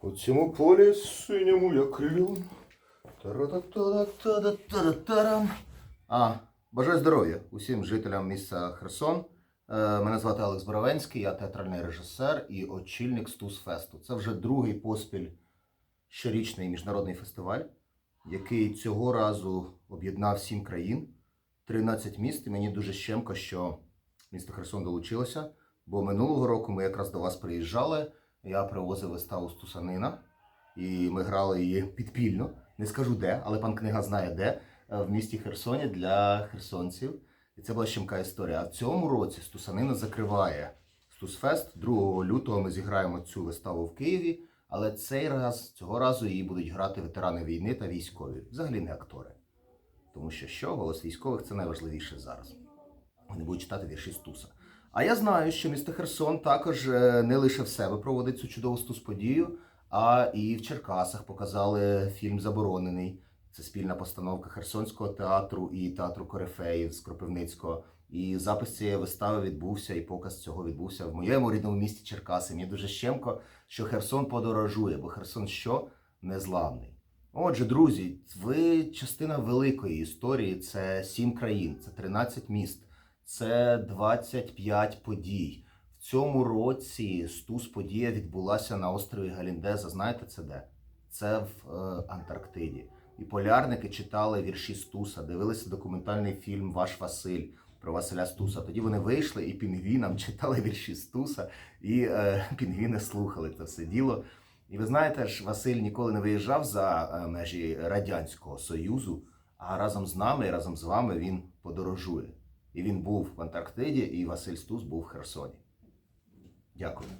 У цьому полі синьому льон. Тара-та-та-та-та-та-та-тарам. А, бажаю здоров'я усім жителям міста Херсон. Е, Мене звати Алекс Боровенський, я театральний режисер і очільник Стусфесту. Це вже другий поспіль щорічний міжнародний фестиваль, який цього разу об'єднав сім країн, 13 міст. І мені дуже щемко, що місто Херсон долучилося. Бо минулого року ми якраз до вас приїжджали. Я привозив виставу Стусанина, і ми грали її підпільно. Не скажу де, але пан книга знає де, е, в місті Херсоні для херсонців. І це була щемка історія. А в цьому році Стусанина закриває Стусфест. 2 лютого ми зіграємо цю виставу в Києві. Але цей раз, цього разу її будуть грати ветерани війни та військові, взагалі не актори. Тому що що голос військових це найважливіше зараз. Вони будуть читати вірші Стуса. А я знаю, що місто Херсон також е, не лише в себе проводить цю чудову стус подію, а і в Черкасах показали фільм Заборонений. Це спільна постановка Херсонського театру і театру Корифеїв з Кропивницького. І запис цієї вистави відбувся, і показ цього відбувся в моєму рідному місті Черкаси. Мені дуже щемко, що Херсон подорожує, бо Херсон що незламний. Отже, друзі, ви частина великої історії. Це сім країн, це 13 міст, це 25 подій. В цьому році Стус подія відбулася на острові Галіндеза. Знаєте це де? Це в е, Антарктиді. І полярники читали вірші Стуса, дивилися документальний фільм Ваш Василь про Василя Стуса. Тоді вони вийшли і пінгвінам читали вірші Стуса, і е, пінгвіни слухали це все діло. І ви знаєте ж, Василь ніколи не виїжджав за е, межі Радянського Союзу, а разом з нами, і разом з вами він подорожує. І він був в Антарктиді, і Василь Стус був в Херсоні. Дякую.